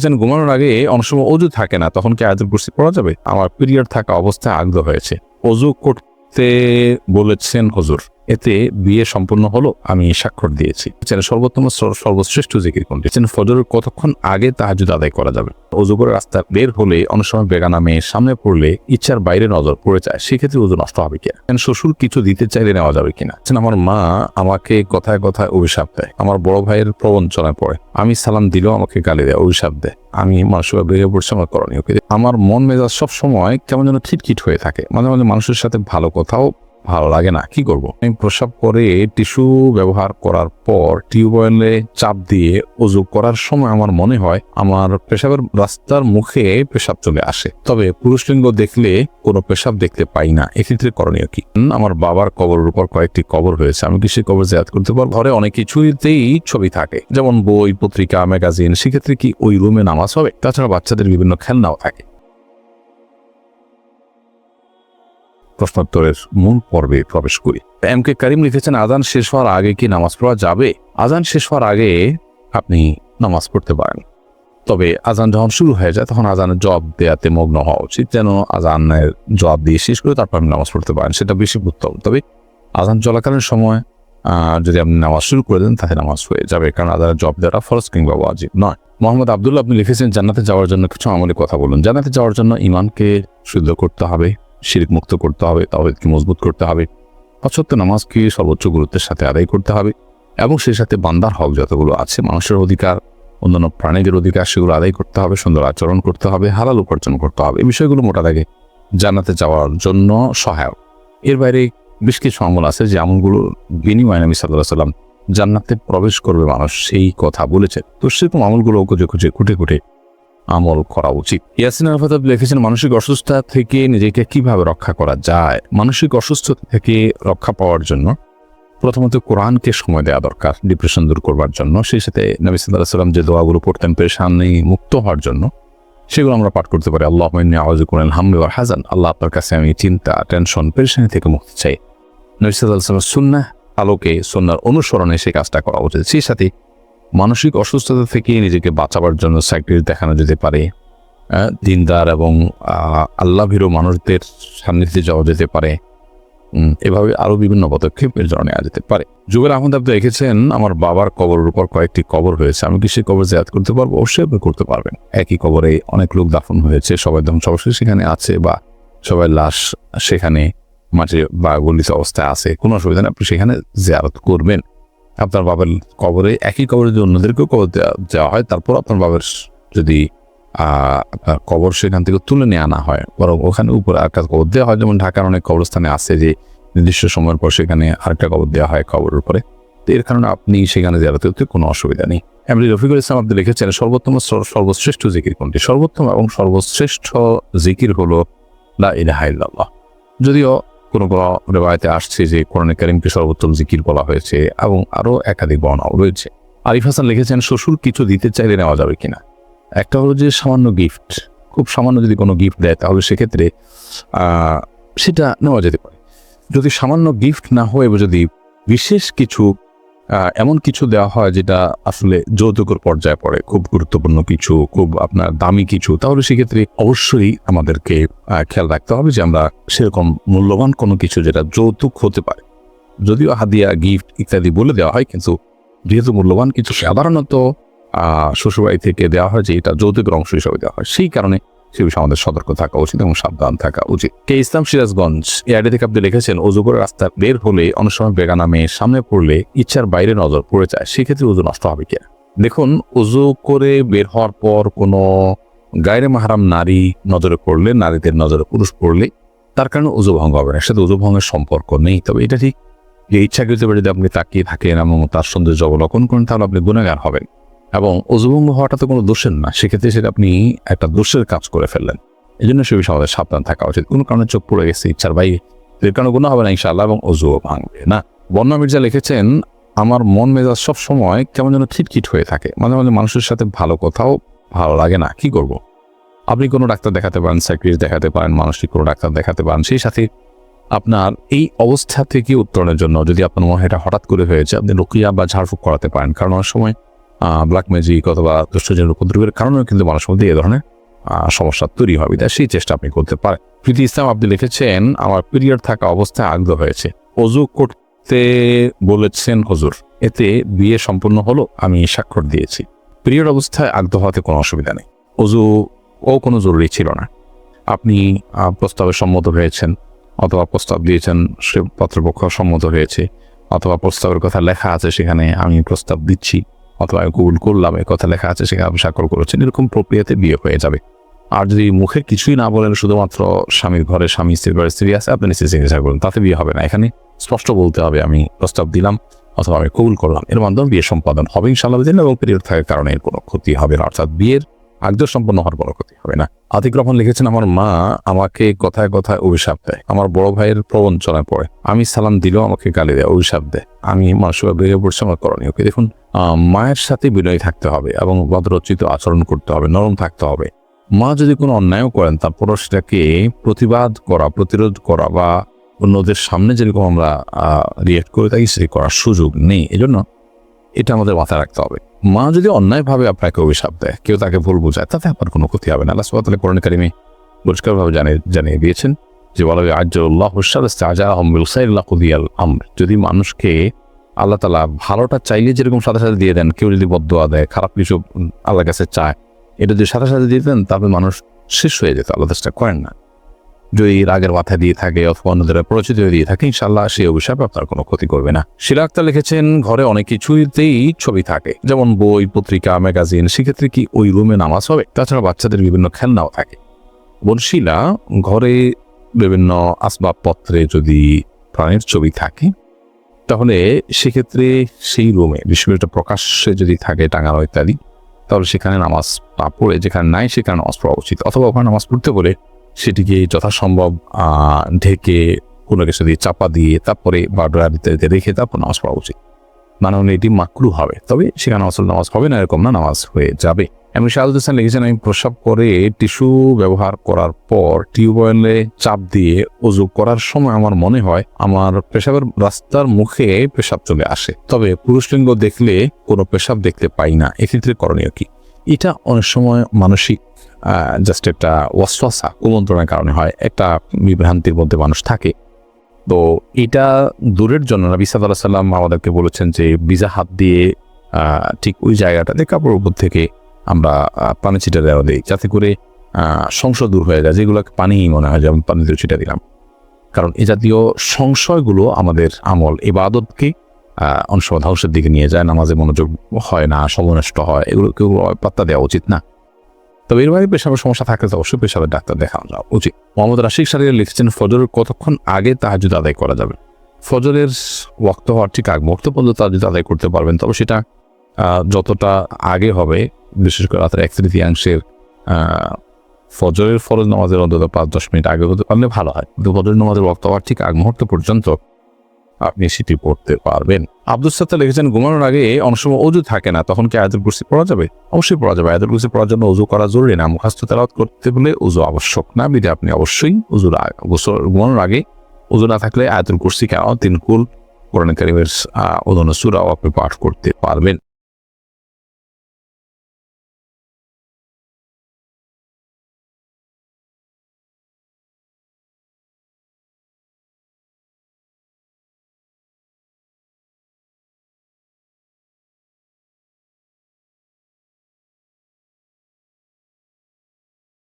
যেন ঘুমানোর আগে অনেক সময় অজু থাকে না, তখন কি আয়াতুল কুরসি পড়া যাবে? আমার পিরিয়ড থাকা অবস্থায় আগ্রহ হয়েছে। অজু করতে বলেছেন হুজুর। এতে বিয়ে সম্পূর্ণ হলো, আমি স্বাক্ষর দিয়েছি। যেন সর্বোত্তম সর্বশ্রেষ্ঠ জিকির কোনটি? যেন ফজরের কতক্ষণ আগে তাহাজুদ আদায় করা যাবে? অজু করে রাস্তা বের হলে অনেক সময় বেগানা মেয়ে সামনে পড়লে ইচ্ছার বাইরে নজর পড়ে যায়, সেক্ষেত্রে ওজন নষ্ট হবে কিনা? শ্বশুর কিছু দিতে চাইলে নেওয়া যাবে কিনা? আমার মা আমাকে কথায় কথায় অভিশাপ দেয়, আমার বড় ভাইয়ের প্রবঞ্চনায় পড়ে। আমি সালাম দিলেও আমাকে গালি দেয়, অভিশাপ দেয়। আমি মানুষের বেরিয়ে পড়ছি আমার করণীয়? আমার মন মেজাজ সব সময় কেমন যেন খিটখিট হয়ে থাকে। মাঝে মাঝে মানুষের সাথে ভালো কথাও ভালো লাগে না, কি করব? আমি প্রসাব করে টিস্যু ব্যবহার করার পর টিউবওয়েলে চাপ দিয়ে অজু করার সময় আমার মনে হয় আমার পেশাবের রাস্তার মুখে পেশাব চলে আসে। তবে পুরুষ লিঙ্গ দেখলে কোনো পেশাব দেখতে পাই না এক্ষেত্রে করণীয় কি? আমার বাবার কবরের উপর কয়েকটি কবর হয়েছে, আমি কি সেই কবর জায়াত করতে পারব? ঘরে অনেক কিছুতেই ছবি থাকে, যেমন বই, পত্রিকা, ম্যাগাজিন, সেক্ষেত্রে কি ওই রুমে নামাজ হবে? তাছাড়া বাচ্চাদের বিভিন্ন খেলনাও থাকে। প্রশ্নোত্তরের মূল পর্বে প্রবেশ করি। এম কে করিম লিখেছেন, আজান শেষ হওয়ার আগে কি নামাজ পড়া যাবে? আজান শেষ হওয়ার আগে আপনি নামাজ পড়তে পারেন। তবে আজান যখন শুরু হয়ে যায়, তখন আজানের জবাব দেওয়াতে মগ্ন হওয়া উচিত, যেন আজানের জবাব দিয়ে শেষ করে তারপর আপনি নামাজ পড়তে পারেন, সেটা বেশি উত্তম। তবে আজান চলাকালীন সময় যদি আপনি নামাজ শুরু করে দেন, তাহলে নামাজ হয়ে যাবে, কারণ আজানের জবাব দেওয়াটা ফরজ কিংবা ওয়াজিব নয়। মোহাম্মদ আবদুল্লাহ আপনি লিখেছেন, জান্নাতে যাওয়ার জন্য কিছু আমলে কথা বলুন। জান্নাতে যাওয়ার জন্য ইমানকে শুদ্ধ করতে হবে। শিরিক মুক্ত করতে হবে, তাওহিদকে মজবুত করতে হবে। অসত্য নামাজকে সর্বোচ্চ গুরুত্বের সাথে আদায় করতে হবে এবং সেই সাথে বান্দার হক যতগুলো আছে, মানুষের অধিকার, অন্যান্য প্রাণীদের অধিকার সেগুলো আদায় করতে হবে, সুন্দর আচরণ করতে হবে, হালাল উপার্জন করতে হবে। এই বিষয়গুলো মোটা দাগে জান্নাতে যাওয়ার জন্য সহায়ক। এর বাইরে বেশ কিছু আমল আছে যে আমলগুলো বিনিময়ে নবী সাল্লাহ সাল্লাম জান্নাতে প্রবেশ করবে মানুষ সেই কথা বলেছে তো সেরকম আমলগুলো খুঁজে খুঁজে খুঁটে খুঁটে আমল করা উচিত। ইয়াসিন আরফাত আপনি লিখেছেন, মানসিক অসুস্থতা থেকে নিজেকে কীভাবে রক্ষা করা যায়? মানসিক অসুস্থতা থেকে রক্ষা পাওয়ার জন্য প্রথমত কোরআনকে সময় দেওয়া দরকার, ডিপ্রেশন দূর করবার জন্য। সেই সাথে নবী সাল্লাহ সাল্লাম যে দোয়াগুলো পড়তেন, পেরেশানি মুক্ত হওয়ার জন্য, সেগুলো আমরা পাঠ করতে পারি, আল্লাহ আওয়াজ করেন হামবে আর হাজান আল্লাহ আপনার কাছে আমি চিন্তা, টেনশন, পেরেশানি থেকে মুক্তি চাই। নবী সাল্লাহ সাল্লাম সুন্না আলোকে সন্ন্যার অনুসরণে সেই কাজটা করা উচিত। সেই সাথে মানসিক অসুস্থতা থেকে নিজেকে বাঁচাবার জন্য সাইক্রিস্ট দেখানো যেতে পারে। দিনদার এবং আহ, আল্লাভীরু মানুষদের সান্নিধ্যে যাওয়া যেতে পারে। এভাবে আরও বিভিন্ন পদক্ষেপ এর জন্য নেওয়া যেতে পারে। যুগের আহমদ আপনি রেখেছেন আমার বাবার কবরের উপর কয়েকটি কবর হয়েছে। আমি কি সেই কবর জায়াত করতে পারব? অবশ্যই আপনি করতে পারবেন। একই কবরে অনেক লোক দাফন হয়েছে। সবাই দাফন সবশেষ সেখানে আছে বা সবাই লাশ সেখানে মাঠে বা গলিত অবস্থায় আছে। কোনো অসুবিধা নেই আপনি সেখানে জিয়ারত করবেন। আপনার বাবার কবরে, একই কবরে যদি অন্যদেরকেও কবর দেওয়া হয়, তারপর আপনার বাবার যদি আপনার কবর সেখান থেকে তুলে নিয়ে আনা হয়, বরং ওখানে উপরে আরেকটা কবর দেওয়া হয়, যেমন ঢাকার অনেক কবরস্থানে আছে যে, নির্দিষ্ট সময়ের পর সেখানে আরেকটা কবর দেওয়া হয় কবরের উপরে। তো এর কারণে আপনি সেখানে জিয়ারত করতে কোনো অসুবিধা নেই। এমনি রফিকুল ইসলাম আপনি লিখেছেন, সর্বোত্তম সর- সর্বশ্রেষ্ঠ জিকির কোনটি? সর্বোত্তম এবং সর্বশ্রেষ্ঠ জিকির হলো লা ইলাহা ইল্লাল্লাহ। যদিও কোনো কোনো রেবায়তে আসছে যে কোরআনে করিমকে সর্বোত্তম জিকির বলা হয়েছে এবং আরও একাধিক বর্ণাও রয়েছে। আরিফ হাসান লিখেছেন, শ্বশুর কিছু দিতে চাইলে নেওয়া যাবে কিনা? একটা হলো যে সামান্য গিফট খুব সামান্য যদি কোনো গিফট দেয়, তাহলে সেক্ষেত্রে সেটা নেওয়া যেতে পারে। যদি সামান্য গিফট না হয়ে যদি বিশেষ কিছু এমন কিছু দেওয়া হয় যেটা আসলে যৌতুকের পর্যায়ে পড়ে, খুব গুরুত্বপূর্ণ কিছু, খুব আপনার দামি কিছু। তাহলে সেক্ষেত্রে অবশ্যই আমাদেরকে খেয়াল রাখতে হবে যে আমরা সেরকম মূল্যবান কোনো কিছু যেটা যৌতুক হতে পারে। যদিও হাদিয়া গিফট ইত্যাদি বলে দেওয়া হয়, কিন্তু যেহেতু মূল্যবান কিছু সাধারণত শ্বশুরবাড়ি থেকে দেওয়া হয় যে এটা যৌতুকের অংশ হিসাবে দেওয়া হয়, সেই কারণে সে বিষয়ে আমাদের সতর্ক থাকা উচিত এবং সাবধান থাকা উচিত। কে ইসলাম সিরাজগঞ্জ, এই আইডি থেকে আপনি লিখেছেন অজু করে রাস্তা বের হলে অনেক সময় বেগানা মেয়ে সামনে পড়লে ইচ্ছার বাইরে নজর পড়ে যায়, সেক্ষেত্রে উজু নষ্ট হবে কিনা দেখুন উজু করে বের হওয়ার পর কোনো গায়রে মাহারাম নারী নজরে পড়লে, নারীদের নজরে পুরুষ পড়লে, তার কারণে উজু ভঙ্গ হবে না। সাথে উজু ভঙ্গের সম্পর্ক নেই, তবে এটা ঠিক যে ইচ্ছাকৃত যদি আপনি তাকিয়ে থাকেন এবং তার সৌন্দর্য অবলোকন করেন, তাহলে আপনি গুণাগার হবেন। এবং অজুভঙ্গ হওয়াটা তো কোনো দোষের না। সেক্ষেত্রে সেটা আপনি একটা দোষের কাজ করে ফেললেন। এই জন্য সে বিষয়ে আমাদের সাবধান থাকা উচিত। কোনো কারণে চোখ পড়ে গেছে ইচ্ছার বাইরে এর কারণে গুণ হবে না ইনশাআল্লাহ এবং অজুও ভাঙবে না। বন্যা মির্জা লিখেছেন, আমার মন মেজাজ সব সময় কেমন যেন খিটখিট হয়ে থাকে। মাঝে মাঝে মানুষের সাথে ভালো কথাও ভালো লাগে না। কি করব? আপনি কোনো ডাক্তার দেখাতে পারেন সাইক্রিস্ট দেখাতে পারেন মানসিক কোনো ডাক্তার দেখাতে পারেন, সেই সাথে আপনার এই অবস্থা থেকে উত্তরণের জন্য যদি আপনার মনে হয় এটা হঠাৎ করে হয়েছে, আপনি রুকিয়া বা ঝাড়ফুঁক করাতে পারেন। কারণ অনেক সময় ব্ল্যাক ম্যাজিক অথবা দুষ্টজনের উপদ্রবের কারণেও কিন্তু মানুষের মধ্যে এ ধরনের সমস্যা তৈরি হবে। তাই সেই চেষ্টা আপনি করতে পারেন। প্রীতি ইসলাম, আপনি লিখেছেন, আমার পিরিয়ড থাকা অবস্থায় আগ্রহ হয়েছে। অজু করতে বলেছেন হজুর। এতে বিয়ে সম্পূর্ণ হলো, আমি স্বাক্ষর দিয়েছি। পিরিয়ড অবস্থায় আগ্রহ হতে কোনো অসুবিধা নেই। অজু ও কোনো জরুরি ছিল না। আপনি প্রস্তাবে সম্মত হয়েছেন, অথবা প্রস্তাব দিয়েছেন, সে পাত্রপক্ষ সম্মত হয়েছে, অথবা প্রস্তাবের কথা লেখা আছে সেখানে আমি প্রস্তাব দিচ্ছি। অথবা কবুল করলাম, এ কথা লেখা আছে, সেখানে আপনি স্বাক্ষর করেছেন, এরকম প্রক্রিয়াতে বিয়ে হয়ে যাবে। আর যদি মুখে কিছুই না বলেন, শুধুমাত্র স্বামীর ঘরে স্বামী স্ত্রীর ঘরে স্ত্রী আছে, আপনি নিশ্চয়ই চিকিৎসা করুন, তাতে বিয়ে হবে না। এখানে স্পষ্ট বলতে হবে, আমি প্রস্তাব দিলাম, অথবা আমি কবুল করলাম। এর মাধ্যমে বিয়ে সম্পাদন হবে ইনশাল্লাহ দিন এবং পিরিয়ড থাকার কারণে কোনো ক্ষতি হবে না। অর্থাৎ বিয়ের আগ্রহ সম্পন্ন হওয়ার কোনো ক্ষতি হবে না। আতিক রহমান লিখেছেন, আমার মা আমাকে কথায় কথায় অভিশাপ দেয়। আমার বড় ভাইয়ের প্রবঞ্চনায় পড়ে। আমি সালাম দিলেও আমাকে গালি দেয়, অভিশাপ দেয়। আমি মানুষের বেরিয়ে পড়ছি, আমার করণীয় দেখুন মায়ের সাথে বিনয় থাকতে হবে এবং ভদ্রচিত আচরণ করতে হবে, নরম থাকতে হবে। মা যদি কোনো অন্যায়ও করেন, তারপরও সেটাকে প্রতিবাদ করা, প্রতিরোধ করা বা অন্যদের সামনে যেরকম আমরা রিয়েক্ট করে থাকি সেটি করার সুযোগ নেই। এজন্য এটা আমাদের মাথায় রাখতে হবে। মা যদি অন্যায়ভাবে আপনাকে অভিশাপ দেয়, কেউ তাকে ভুল বোঝায়, তাতে আপনার কোনো ক্ষতি হবে না। আল্লাহ সুবাহ কোরআন কারিমে পরিষ্কারভাবে জানিয়ে জানিয়ে দিয়েছেন যে বলা হয় আজ্লাহ হুসাদ আজা যদি মানুষকে আল্লাহ তালা ভালোটা চাইলে যেরকম সাথে সাথে দিয়ে দেন, কেউ যদি বদোয়া দেয়, খারাপ কিছু আল্লাহর কাছে চায়, এটা যদি সাথে সাথে দিয়ে দেন তবে মানুষ শেষ হয়ে যেত। আল্লাহ চেষ্টা করেন না। যদি রাগের মাথায় দিয়ে থাকে অথবা অন্যদের পরিচিত হয়ে দিয়ে থাকে ইনশাল্লাহ সেই অভিশাপ আপনার কোনো ক্ষতি করবে না। শিলা আক্তার লিখেছেন, ঘরে অনেক কিছুতেই ছবি থাকে, যেমন বই, পত্রিকা, ম্যাগাজিন, সেক্ষেত্রে কি ওই রুমে নামাজ হবে? তাছাড়া বাচ্চাদের বিভিন্ন খেলনাও থাকে। বনশিলা ঘরে বিভিন্ন আসবাবপত্রে যদি প্রাণীর ছবি থাকে, তাহলে সেক্ষেত্রে সেই রুমে করে প্রকাশ্যে যদি থাকে টাঙানো ইত্যাদি, তাহলে সেখানে নামাজ পড়ে, যেখানে নাই সেখানে নামাজ পড়া উচিত, অথবা ওখানে নামাজ পড়তে বলে সেটিকে যথাসম্ভব ঢেকে কোনো কিছু দিয়ে চাপা দিয়ে তারপরে বা ড্রয়ার ইত্যাদিতে রেখে তারপর নামাজ পড়া উচিত। মানে হলে এটি মাকরু হবে। তবে সেখানে আসলে নামাজ হবে না, এরকম না নামাজ হয়ে যাবে। এমন শাহাদুল হাসান লিখেছেন, আমি প্রস্রাব করে টিস্যু ব্যবহার করার পর টিউবওয়েলে চাপ দিয়ে অজু করার সময় আমার মনে হয় আমার পেশাবের রাস্তার মুখে পেশাব চলে আসে। তবে পুরুষ লিঙ্গ দেখলে কোনো পেশাব দেখতে পাই না। এক্ষেত্রে করণীয় কি? এটা অনেক সময় মানসিক জাস্ট একটা ওয়াসওয়াসা কুমন্ত্রণের কারণে হয়, একটা বিভ্রান্তির মধ্যে মানুষ থাকে। তো এটা দূরের জন্য নবী সাল্লাহ সাল্লাম আমাদেরকে বলেছেন যে বিজা হাত দিয়ে ঠিক ওই জায়গাটাতে কাপড়ের উপর থেকে আমরা পানি ছিটা দেওয়া দিই, যাতে করে সংশয় দূর হয়ে যায় যেগুলোকে পানিই মনে হয়, যেমন পানি দিয়ে ছিটা দিলাম। কারণ এ জাতীয় সংশয়গুলো আমাদের আমল এবাদতকে অনেক সময় ধ্বংসের দিকে নিয়ে যায়, নামাজে মনোযোগ হয় না সমনষ্ট হয় এগুলোকে পাত্তা দেওয়া উচিত না। তবে এর বাইরে পেশাবের সমস্যা থাকলে তো অবশ্যই পেশাবের ডাক্তার দেখানো যাওয়া উচিত মোহাম্মদ রাশিক সারিয়া লিখছেন ফজরের কতক্ষণ আগে তাহাজুদ আদায় করা যাবে? ফজরের ওয়াক্ত হওয়ার ঠিক আগ মুহূর্ত পর্যন্ত তাহাজুদ আদায় করতে পারবেন, তবে সেটা যতটা আগে হবে, বিশেষ করে রাতের এক তৃতীয়াংশের ফজরের ফরজ নামাজের অন্তত পাঁচ দশ মিনিট আগে হতে পারলে ভালো হয়। কিন্তু ফজরের নামাজের ওয়াক্ত হওয়ার ঠিক আগ মুহূর্ত পর্যন্ত আপনি সেটি পড়তে পারবেন। আব্দুল সাত্তা লিখেছেন, ঘুমানোর আগে অনেক সময় অজু থাকে না, তখন কি আয়াতুল কুরসি পড়া যাবে? অবশ্যই পড়া যাবে। আয়াতুল কুরসি পড়ার জন্য উজু করা জরুরি না মুখাস্ত তেলাওয়াত করতে বলে উজু আবশ্যক না, বিধে আপনি অবশ্যই উজু ঘুমানোর আগে উজু না থাকলে আয়াতুল কুরসি কেন? তিন কুল কোরআন কারিমের সুরাও আপনি পাঠ করতে পারবেন।